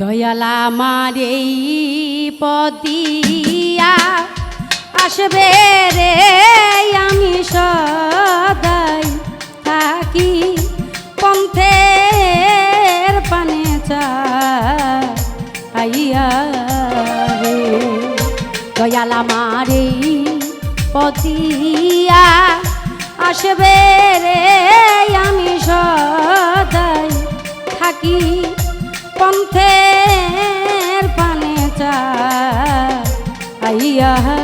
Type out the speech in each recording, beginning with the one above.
দয়ালা আমার এই পদিয়া আসবে রে, আমি সদাই থাকি পন্থের পানে চা আইয়া রে। দয়াল আমার এই পদিয়া আসবে রে, আমি সদাই থাকি পন্থের আইয়া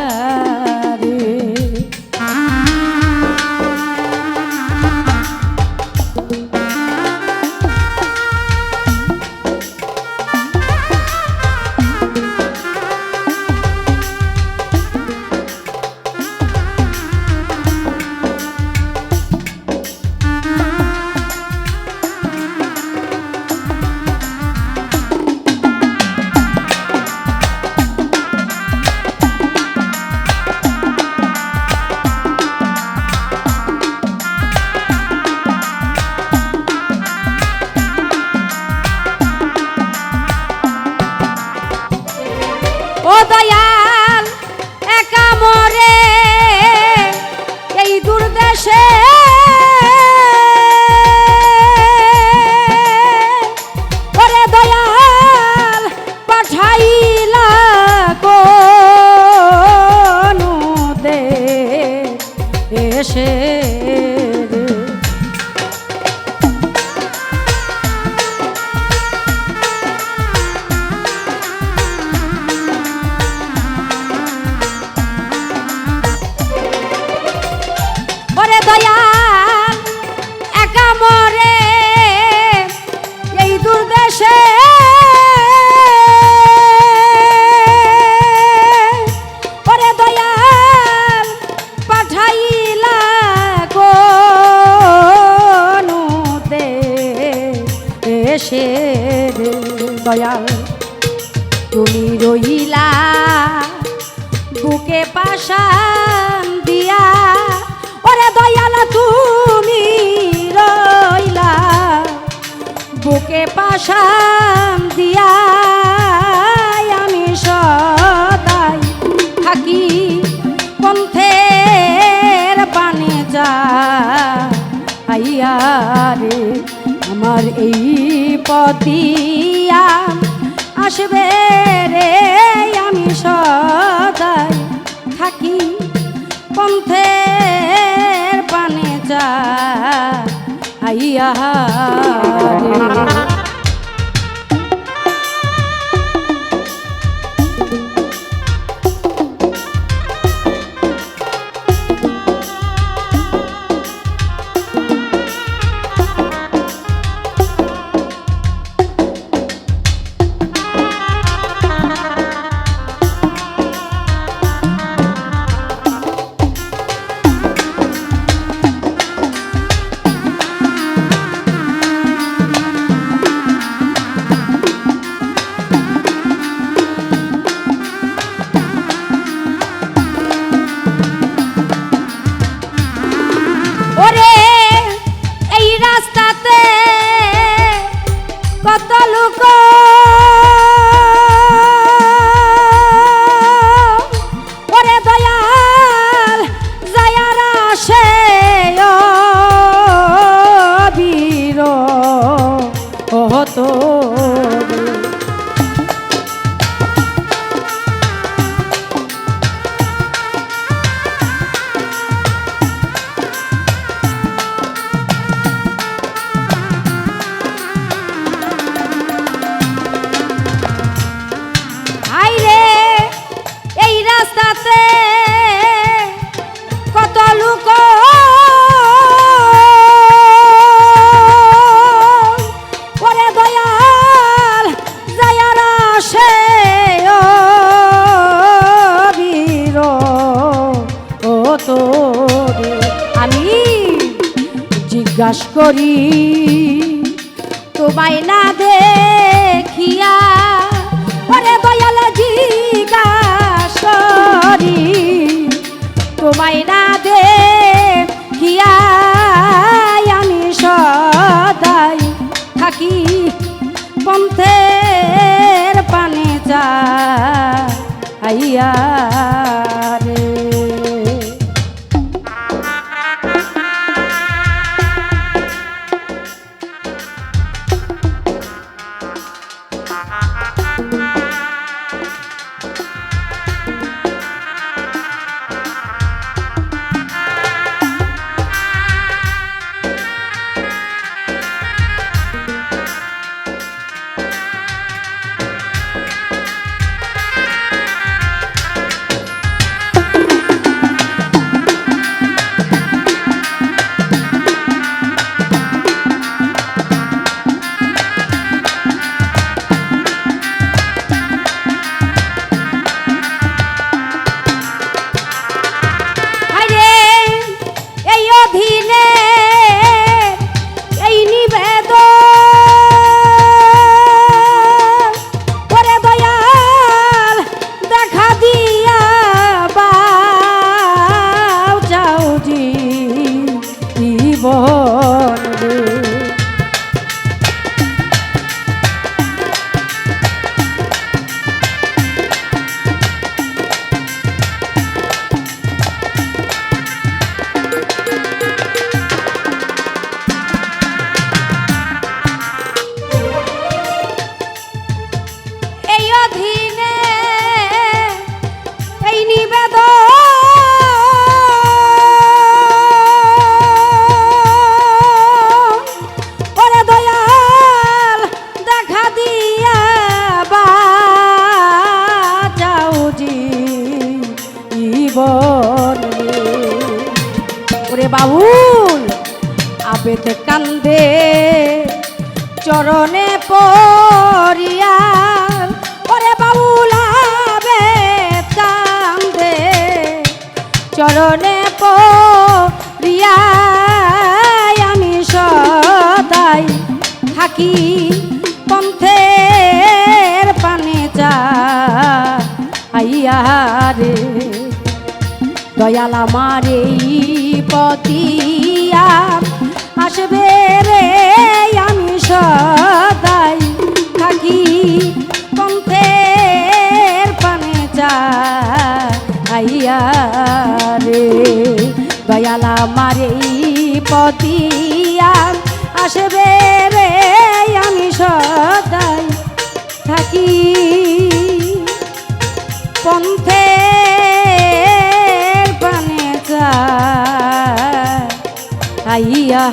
থাকি পন্থের পানে যা? আইয়া রে, আমার এই পদিয়া আসবে রে আমি সদাই। থাকি পন্থের পানে যা। আইয়া জিজ্ঞাসা করি তোমায় না দেখিয়া ওরে দয়াল জিজ্ঞাস করি তোমায় না দেখিয়া বাউল আবেদ কান্দে চরণে পরিয়া ওরে বাউল আবেদ কান্দে চরণে পরিয়া আমি সদাই থাকি পন্থের পানে চা আইয়া রে। দয়াল আমার এই পতিয়া আসবে রে, আমি সদাই থাকি পন্থের পানে আইয়া রে। দয়াল আমার এই পতিয়া আসবে রে, আমি সদাই থাকি পন্থের আইয়া